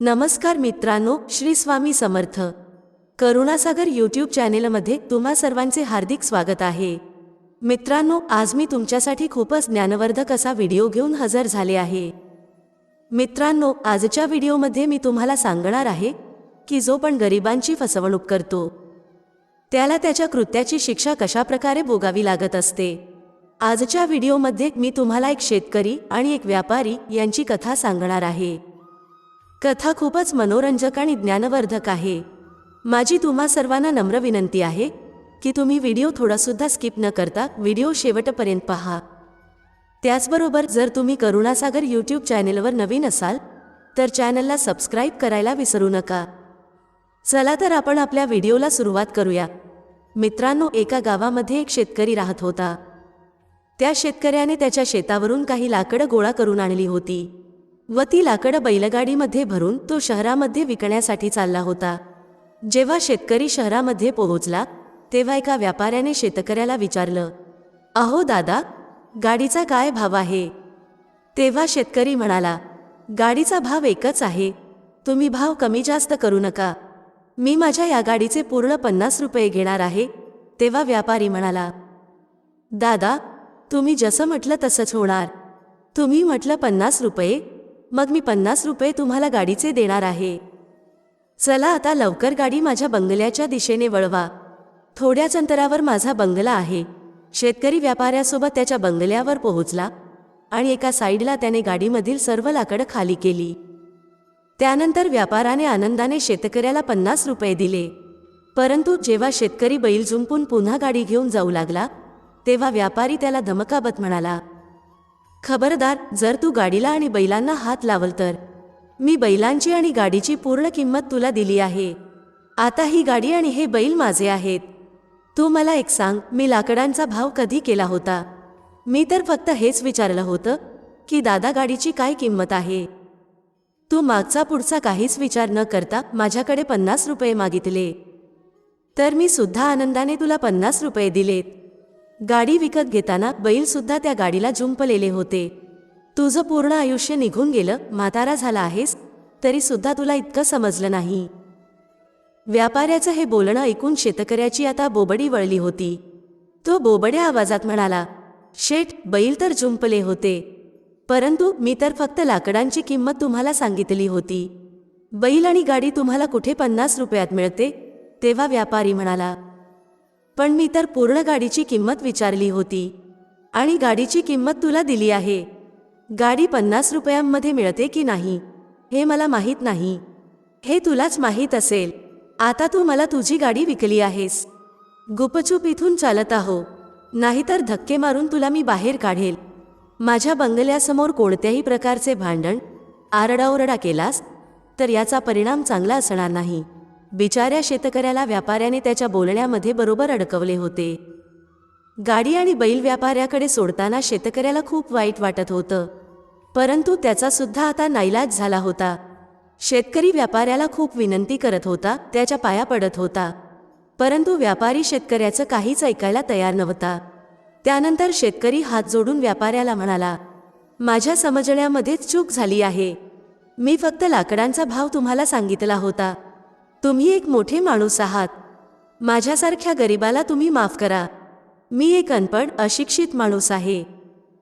नमस्कार मित्रांनो श्री स्वामी समर्थ. करुणासागर यूट्यूब चॅनेलमध्ये तुम्हा सर्वांचे हार्दिक स्वागत आहे. मित्रांनो आज मी तुमच्यासाठी खूपच ज्ञानवर्धक असा व्हिडिओ घेऊन हजर झाले आहे. मित्रांनो आजच्या व्हिडिओमध्ये मी तुम्हाला सांगणार आहे की जो पण गरिबांची फसवणूक करतो त्याला त्याच्या कृत्याची शिक्षा कशाप्रकारे भोगावी लागत असते. आजच्या व्हिडिओमध्ये मी तुम्हाला एक शेतकरी आणि एक व्यापारी यांची कथा सांगणार आहे. कथा खूपच मनोरंजक आणि ज्ञानवर्धक आहे. माझी तुम्हा सर्वांना नम्र विनंती आहे की तुम्ही व्हिडिओ थोडासुद्धा स्किप न करता व्हिडिओ शेवटपर्यंत पहा. त्याचबरोबर जर तुम्ही करुणासागर यूट्यूब चॅनेलवर नवीन असाल तर चॅनलला सबस्क्राईब करायला विसरू नका. चला तर आपण आपल्या व्हिडिओला सुरुवात करूया. मित्रांनो एका गावामध्ये एक शेतकरी राहत होता. त्या शेतकऱ्याने त्याच्या शेतावरून काही लाकडं गोळा करून आणली होती. व ती लाकडं बैलगाडीमध्ये भरून तो शहरामध्ये विकण्यासाठी चालला होता. जेव्हा शेतकरी शहरामध्ये पोहोचला तेव्हा एका व्यापाऱ्याने शेतकऱ्याला विचारलं अहो दादा गाडीचा काय भाव आहे? तेव्हा शेतकरी म्हणाला गाडीचा भाव एकच आहे. तुम्ही भाव कमी जास्त करू नका. मी माझ्या या गाडीचे पूर्ण पन्नास रुपये घेणार आहे. तेव्हा व्यापारी म्हणाला दादा तुम्ही जसं म्हटलं तसंच होणार. तुम्ही म्हटलं पन्नास रुपये मग मी पन्नास रुपये तुम्हाला गाडीचे देणार आहे. चला आता लवकर गाडी माझ्या बंगल्याच्या दिशेने वळवा. थोड्याच अंतरावर माझा बंगला आहे. शेतकरी व्यापाऱ्यासोबत त्याच्या बंगल्यावर पोहोचला आणि एका साईडला त्याने गाडीमधील सर्व लाकडं खाली केली. त्यानंतर व्यापाराने आनंदाने शेतकऱ्याला पन्नास रुपये दिले. परंतु जेव्हा शेतकरी बैल जुंपून पुन्हा गाडी घेऊन जाऊ लागला तेव्हा व्यापारी त्याला धमकाबत म्हणाला खबरदार जर तू गाडीला आणि बैलांना हात लावल तर. मी बैलांची आणि गाडीची पूर्ण किंमत तुला दिली आहे. आता ही गाडी आणि हे बैल माझे आहेत. तू मला एक सांग मी लाकडांचा भाव कधी केला होता? मी तर फक्त हेच विचारलं होतं की दादा गाडीची काय किंमत आहे? तू मागचा पुढचा काहीच विचार न करता माझ्याकडे पन्नास रुपये मागितले. तर मी सुद्धा आनंदाने तुला पन्नास रुपये दिलेत. गाडी विकत घेताना बैल सुद्धा त्या गाडीला जुंपलेले होते. तुझं पूर्ण आयुष्य निघून गेलं म्हातारा झाला आहेस तरी सुद्धा तुला इतकं समजलं नाही. व्यापाऱ्याचं हे बोलणं ऐकून शेतकऱ्याची आता बोबडी वळली होती. तो बोबड्या आवाजात म्हणाला शेठ बैल तर जुंपले होते. परंतु मी तर फक्त लाकडांची किंमत तुम्हाला सांगितली होती. बैल आणि गाडी तुम्हाला कुठे पन्नास रुपयात मिळते? तेव्हा व्यापारी म्हणाला पण मी तर पूर्ण गाडीची किंमत विचारली होती. आणि गाडीची किंमत तुला दिली आहे. गाडी पन्नास रुपयांमध्ये मिळते की नाही? हे मला माहीत नाही. हे तुलाच माहीत असेल. आता तू मला तुझी गाडी विकली आहेस. गुपचूप इथून चालत आहो. नाहीतर धक्के मारून तुला मी बाहेर काढेल. माझ्या बंगल्यासमोर कोणत्याही प्रकारचे भांडण आरडाओरडा केलास तर याचा परिणाम चांगला असणार नाही. बिचाऱ्या शेतकऱ्याला व्यापाऱ्याने त्याच्या बोलण्यामध्ये बरोबर अडकवले होते. गाडी आणि बैल व्यापाऱ्याकडे सोडताना शेतकऱ्याला खूप वाईट वाटत होतं. परंतु त्याचा सुद्धा आता नाईलाज झाला होता. शेतकरी व्यापाऱ्याला खूप विनंती करत होता त्याच्या पाया पडत होता. परंतु व्यापारी शेतकऱ्याचं काहीच ऐकायला तयार नव्हता. त्यानंतर शेतकरी हात जोडून व्यापाऱ्याला म्हणाला माझ्या समजण्यामध्येच चूक झाली आहे. मी फक्त लाकडांचा भाव तुम्हाला सांगितला होता. तुम्ही एक मोठे माणूस आहात. माझ्यासारख्या गरिबाला तुम्ही माफ करा. मी एक अनपड अशिक्षित माणूस आहे.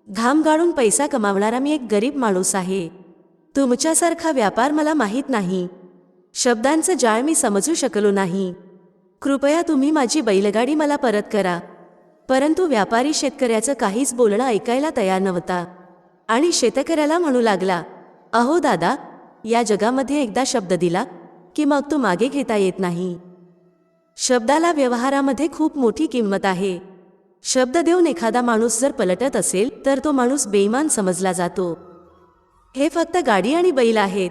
घाम गाळून पैसा कमावणारा मी एक गरीब माणूस आहे. तुमच्यासारखा व्यापार मला माहीत नाही. शब्दांचं जाळ मी समजू शकलो नाही. कृपया तुम्ही माझी बैलगाडी मला परत करा. परंतु व्यापारी शेतकऱ्याचं काहीच बोलणं ऐकायला तयार नव्हता. आणि शेतकऱ्याला म्हणू लागला अहो दादा या जगामध्ये एकदा शब्द दिला की मग तो मागे घेता येत नाही. शब्दाला व्यवहारामध्ये खूप मोठी किंमत आहे. शब्द देऊन एखादा माणूस जर पलटत असेल तर तो माणूस बेईमान समजला जातो. हे फक्त गाडी आणि बैल आहेत.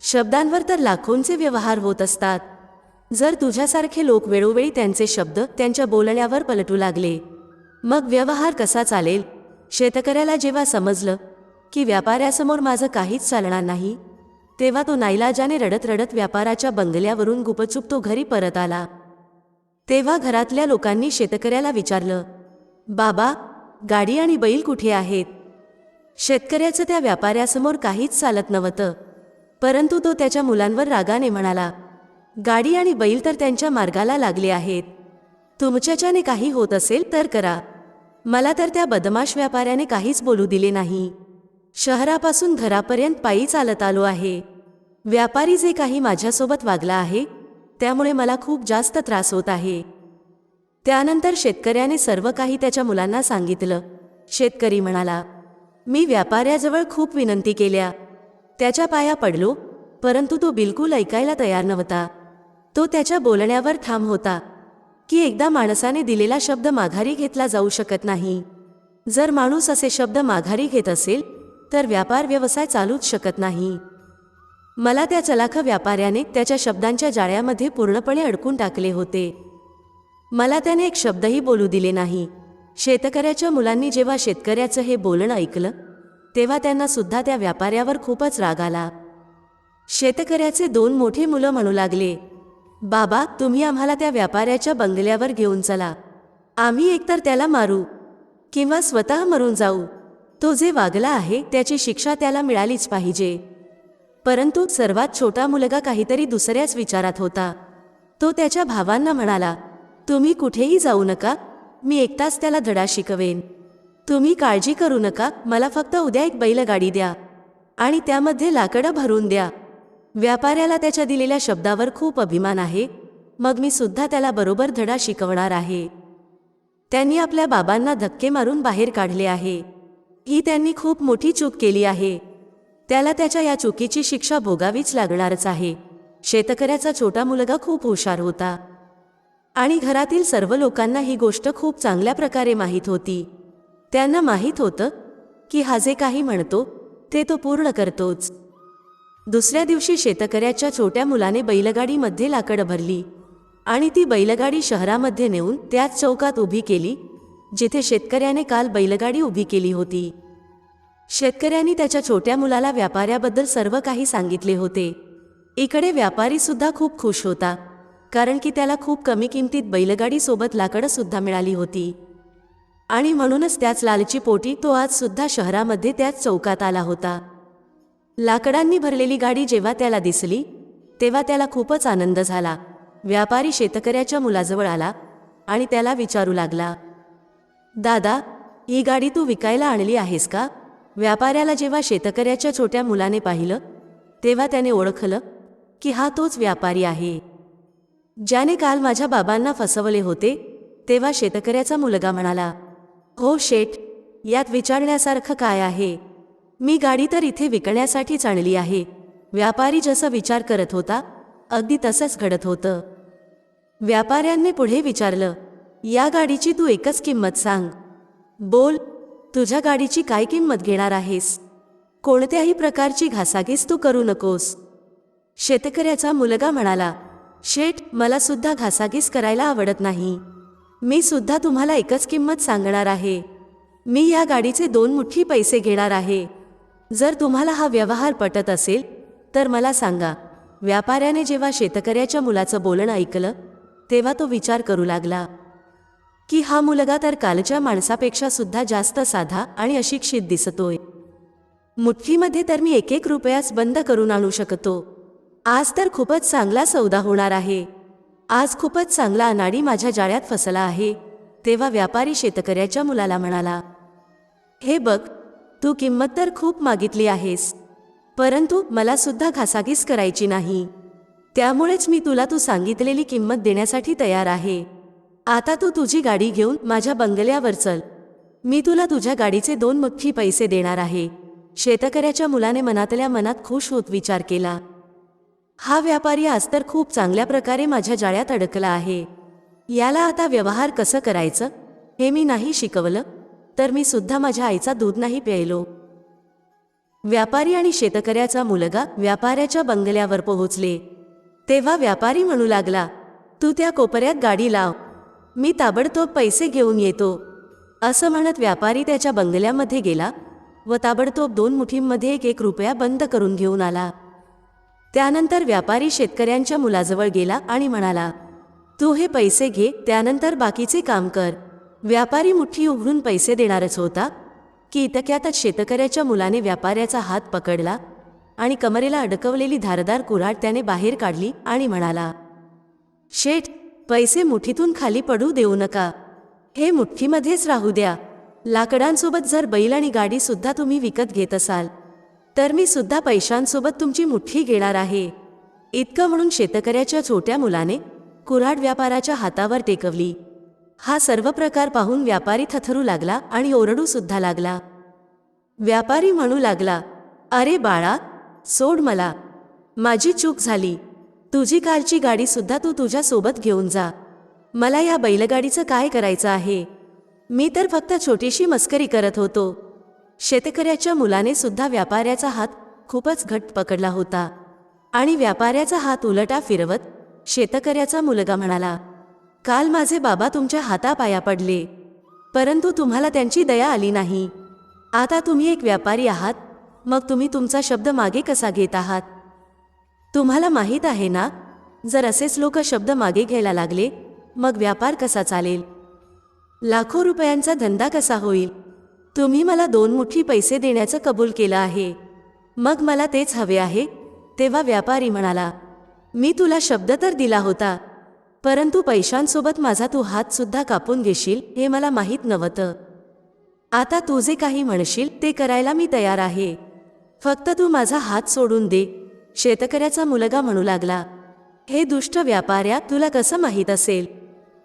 शब्दांवर तर लाखोंचे व्यवहार होत असतात. जर तुझ्यासारखे लोक वेळोवेळी त्यांचे शब्द त्यांच्या बोलण्यावर पलटू लागले मग व्यवहार कसा चालेल? शेतकऱ्याला जेव्हा समजलं की व्यापाऱ्यासमोर माझं काहीच चालणार नाही तेव्हा तो नाईलाजाने रडत रडत व्यापाराच्या बंगल्यावरून गुपचूप तो घरी परत आला. तेव्हा घरातल्या लोकांनी शेतकऱ्याला विचारलं बाबा गाडी आणि बैल कुठे आहेत? शेतकऱ्याचं त्या व्यापाऱ्यासमोर काहीच चालत नव्हतं. परंतु तो त्याच्या मुलांवर रागाने म्हणाला गाडी आणि बैल तर त्यांच्या मार्गाला लागले आहेत. तुमच्याच्याने काही होत असेल तर करा. मला तर त्या बदमाश व्यापाऱ्याने काहीच बोलू दिले नाही. शहरापासून घरापर्यंत पायी चालत आलो आहे. व्यापारी जे काही माझ्यासोबत वागला आहे त्यामुळे मला खूप जास्त त्रास होत आहे. त्यानंतर शेतकऱ्याने सर्व काही त्याच्या मुलांना सांगितलं. शेतकरी म्हणाला मी व्यापाऱ्याजवळ खूप विनंती केल्या. त्याच्या पाया पडलो परंतु तो बिलकुल ऐकायला तयार नव्हता. तो त्याच्या बोलण्यावर ठाम होता की एकदा माणसाने दिलेला शब्द माघारी घेतला जाऊ शकत नाही. जर माणूस असे शब्द माघारी घेत असेल तर व्यापार व्यवसाय चालूच शकत नाही. मला त्या चलाख व्यापाऱ्याने त्याच्या शब्दांच्या जाळ्यामध्ये पूर्णपणे अडकून टाकले होते. मला त्याने एक शब्दही बोलू दिले नाही. शेतकऱ्याच्या मुलांनी जेव्हा शेतकऱ्याचं हे बोलणं ऐकलं तेव्हा त्यांना सुद्धा त्या व्यापाऱ्यावर खूपच राग आला. शेतकऱ्याचे दोन मोठी मुलं म्हणू लागले बाबा तुम्ही आम्हाला त्या व्यापाऱ्याच्या बंगल्यावर घेऊन चला. आम्ही एकतर त्याला मारू किंवा स्वतः मरून जाऊ. तो जे वागला आहे त्याची शिक्षा त्याला मिळालीच पाहिजे. परंतु सर्वात छोटा मुलगा काहीतरी दुसऱ्याच विचारात होता. तो त्याच्या भावांना म्हणाला तुम्ही कुठेही जाऊ नका मी एकटाच त्याला धडा शिकवेन. तुम्ही काळजी करू नका मला फक्त उद्या एक बैलगाडी द्या. आणि त्यामध्ये लाकडं भरून द्या. व्यापाऱ्याला त्याच्या दिलेल्या शब्दावर खूप अभिमान आहे. मग मी सुद्धा त्याला बरोबर धडा शिकवणार आहे. त्यांनी आपल्या बाबांना धक्के मारून बाहेर काढले आहे. ही त्यांनी खूप मोठी चूक केली आहे. त्याला त्याच्या या चुकीची शिक्षा भोगावीच लागणारच आहे. शेतकऱ्याचा छोटा मुलगा खूप हुशार होता. आणि घरातील सर्व लोकांना ही गोष्ट खूप चांगल्या प्रकारे माहीत होती. त्यांना माहीत होतं की हा जे काही म्हणतो ते तो पूर्ण करतोच. दुसऱ्या दिवशी शेतकऱ्याच्या छोट्या मुलाने बैलगाडीमध्ये लाकडं भरली आणि ती बैलगाडी शहरामध्ये नेऊन त्याच चौकात उभी केली जिथे शेतकऱ्याने काल बैलगाडी उभी केली होती. शेतकऱ्यांनी त्याच्या छोट्या मुलाला व्यापाऱ्याबद्दल सर्व काही सांगितले होते. इकडे व्यापारी सुद्धा खूप खुश होता कारण की त्याला खूप कमी किमतीत बैलगाडीसोबत लाकडंसुद्धा लाकडं सुद्धा मिळाली होती. आणि म्हणूनच त्याच लालची पोटी तो आज सुद्धा शहरामध्ये त्याच चौकात आला होता. लाकडांनी भरलेली गाडी जेव्हा त्याला दिसली तेव्हा त्याला खूपच आनंद झाला. व्यापारी शेतकऱ्याच्या मुलाजवळ आला आणि त्याला विचारू लागला दादा ही गाडी तू विकायला आणली आहेस का? व्यापाऱ्याला जेव्हा शेतकऱ्याच्या छोट्या मुलाने पाहिलं तेव्हा त्याने ओळखलं की हा तोच व्यापारी आहे. ज्याने काल माझ्या बाबांना फसवले होते तेव्हा शेतकऱ्याचा मुलगा म्हणाला हो शेठ यात विचारण्यासारखं काय आहे? मी गाडी तर इथे विकण्यासाठीच आणली आहे. व्यापारी जसं विचार करत होता अगदी तसंच घडत होतं. व्यापाऱ्यांनी पुढे विचारलं या गाडीची तू एकच किंमत सांग. बोल तुझ्या गाडीची काय किंमत घेणार आहेस? कोणत्याही प्रकारची घासाघीस तू करू नकोस. शेतकऱ्याचा मुलगा म्हणाला शेठ मला सुद्धा घासाघीस करायला आवडत नाही. मी सुद्धा तुम्हाला एकच किंमत सांगणार आहे. मी या गाडीचे दोन मुठ्ठी पैसे घेणार आहे. जर तुम्हाला हा व्यवहार पटत असेल तर मला सांगा. व्यापाऱ्याने जेव्हा शेतकऱ्याच्या मुलाचं बोलणं ऐकलं तेव्हा तो विचार करू लागला. की हा मुलगा तर कालच्या माणसापेक्षा सुद्धा जास्त साधा आणि अशिक्षित दिसतोय. मुठ्ठीमध्ये तर मी एक एक रुपयाच बंद करून आणू शकतो. आज तर खूपच चांगला सौदा होणार आहे. आज खूपच चांगला अनाडी माझ्या जाळ्यात फसला आहे तेव्हा व्यापारी शेतकऱ्याच्या मुलाला म्हणाला हे बघ तू किंमत तर खूप मागितली आहेस परंतु मला सुद्धा घासाघीस करायची नाही. त्यामुळेच मी तुला तू सांगितलेली किंमत देण्यासाठी तयार आहे. आता तू तुझी गाडी घेऊन माझ्या बंगल्यावर चल. मी तुला तुझ्या गाडीचे दोन मख्खी पैसे देणार आहे. शेतकऱ्याच्या मुलाने मनातल्या मनात खुश होत विचार केला. हा व्यापारी आज तर खूप चांगल्या प्रकारे माझ्या जाळ्यात अडकला आहे. याला आता व्यवहार कसं करायचं? हे मी नाही शिकवलं. तर मी सुद्धा माझ्या आईचा दूध नाही प्यायलो. व्यापारी आणि शेतकऱ्याचा मुलगा व्यापाऱ्याच्या बंगल्यावर पोहोचले. तेव्हा व्यापारी म्हणू लागला तू त्या कोपऱ्यात गाडी लाव. मी ताबडतोब पैसे घेऊन येतो. असं म्हणत व्यापारी त्याच्या बंगल्यामध्ये गेला व ताबडतोब दोन मुठींमध्ये एक एक रुपया बंद करून घेऊन आला. त्यानंतर व्यापारी शेतकऱ्यांच्या मुलाजवळ गेला आणि म्हणाला तू हे पैसे घे त्यानंतर बाकीचे काम कर. व्यापारी मुठ्ठी उघडून पैसे देणारच होता. की इतक्यातच शेतकऱ्याच्या मुलाने व्यापाऱ्याचा हात पकडला आणि कमरेला अडकवलेली धारदार कुऱ्हाड त्याने बाहेर काढली आणि म्हणाला शेठ पैसे मुठीतून खाली पडू देऊ नका. हे मुठ्ठीमध्येच राहू द्या. लाकडांसोबत जर बैल आणि गाडी सुद्धा तुम्ही विकत घेत असाल तर मी सुद्धा पैशांसोबत तुमची मुठ्ठी घेणार आहे. इतकं म्हणून शेतकऱ्याच्या छोट्या मुलाने कुऱ्हाड व्यापाराच्या हातावर टेकवली. हा सर्व प्रकार पाहून व्यापारी थथरू लागला आणि ओरडू सुद्धा लागला. व्यापारी म्हणू लागला अरे बाळा सोड मला. माझी चूक झाली. तुझी कालची गाडी सुद्धा तू तुझ्या सोबत घेऊन जा. मला या बैलगाडीचं काय करायचं आहे? मी तर फक्त छोटीशी मस्करी करत होतो. शेतकऱ्याच्या मुलाने सुद्धा व्यापाऱ्याचा हात खूपच घट्ट पकडला होता. आणि व्यापाऱ्याचा हात उलटा फिरवत शेतकऱ्याचा मुलगा म्हणाला काल माझे बाबा तुमच्या हातापाया पडले. परंतु तुम्हाला त्यांची दया आली नाही. आता तुम्ही एक व्यापारी आहात. मग तुम्ही तुमचा शब्द मागे कसा घेत आहात? तुम्हाला माहीत आहे ना? जर असेच लोक शब्द मागे घ्यायला लागले मग व्यापार कसा चालेल? लाखो रुपयांचा धंदा कसा होईल? तुम्ही मला दोन मुठी पैसे देण्याचं कबूल केलं आहे. मग मला तेच हवे आहे तेव्हा व्यापारी म्हणाला मी तुला शब्द तर दिला होता परंतु पैशांसोबत माझा तू हातसुद्धा कापून घेशील हे मला माहीत नव्हतं. आता तू जे काही म्हणशील ते करायला मी तयार आहे. फक्त तू माझा हात सोडून दे. शेतकऱ्याचा मुलगा म्हणू लागला. हे दुष्ट व्यापाऱ्या तुला कसं माहीत असेल?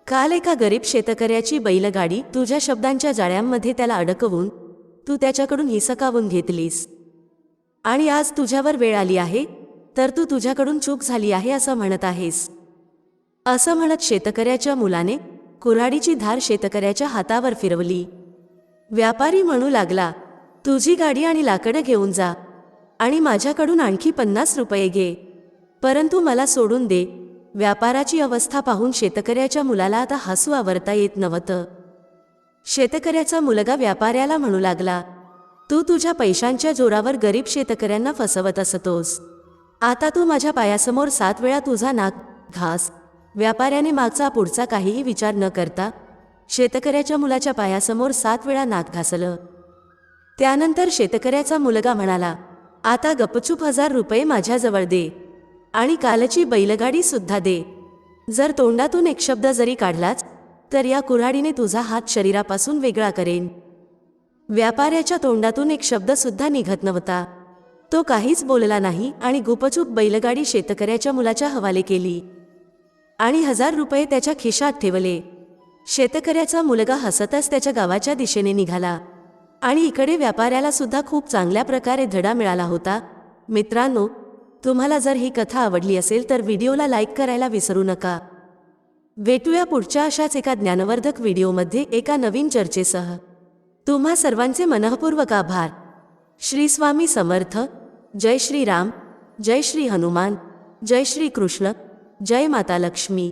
काल एका गरीब शेतकऱ्याची बैलगाडी तुझ्या शब्दांच्या जाळ्यांमध्ये त्याला अडकवून तू त्याच्याकडून हिसकावून घेतलीस. आणि आज तुझ्यावर वेळ आली आहे तर तू तुझ्याकडून चूक झाली आहे असं म्हणत आहेस. असं म्हणत शेतकऱ्याच्या मुलाने कुऱ्हाडीची धार शेतकऱ्याच्या हातावर फिरवली. व्यापारी म्हणू लागला तुझी गाडी आणि लाकडं घेऊन जा. आणि माझ्याकडून आणखी पन्नास रुपये घे. परंतु मला सोडून दे. व्यापाराची अवस्था पाहून शेतकऱ्याच्या मुलाला आता हसू आवरता येत नव्हतं. शेतकऱ्याचा मुलगा व्यापाऱ्याला म्हणू लागला तू तुझ्या पैशांच्या जोरावर गरीब शेतकऱ्यांना फसवत असतोस. आता तू माझ्या पायासमोर सात वेळा तुझा नाक घास. व्यापाऱ्याने मागचा पुढचा काहीही विचार न करता शेतकऱ्याच्या मुलाच्या पायासमोर सात वेळा नाक घासलं. त्यानंतर शेतकऱ्याचा मुलगा म्हणाला आता गपचूप हजार रुपये माझ्याजवळ दे. आणि कालची बैलगाडी सुद्धा दे. जर तोंडातून एक शब्द जरी काढलाच तर या कुऱ्हाडीने तुझा हात शरीरापासून वेगळा करेन. व्यापाऱ्याच्या तोंडातून एक शब्दसुद्धा निघत नव्हता. तो काहीच बोलला नाही आणि गुपचूप बैलगाडी शेतकऱ्याच्या मुलाच्या हवाले केली. आणि हजार रुपये त्याच्या खिशात ठेवले. शेतकऱ्याचा मुलगा हसतच त्याच्या गावाच्या दिशेने निघाला. आणि इकडे व्यापाऱ्याला सुद्धा खूप चांगल्या प्रकारे धडा मिळाला होता. मित्रांनो तुम्हाला जर ही कथा आवडली असेल तर व्हिडिओला लाईक करायला विसरू नका. भेटूया पुढच्या अशाच एका ज्ञानवर्धक व्हिडिओमध्ये एका नवीन चर्चेसह. तुम्हा सर्वांचे मनःपूर्वक आभार. श्री स्वामी समर्थ जय श्री राम जय श्री हनुमान जय श्री कृष्ण जय माता लक्ष्मी.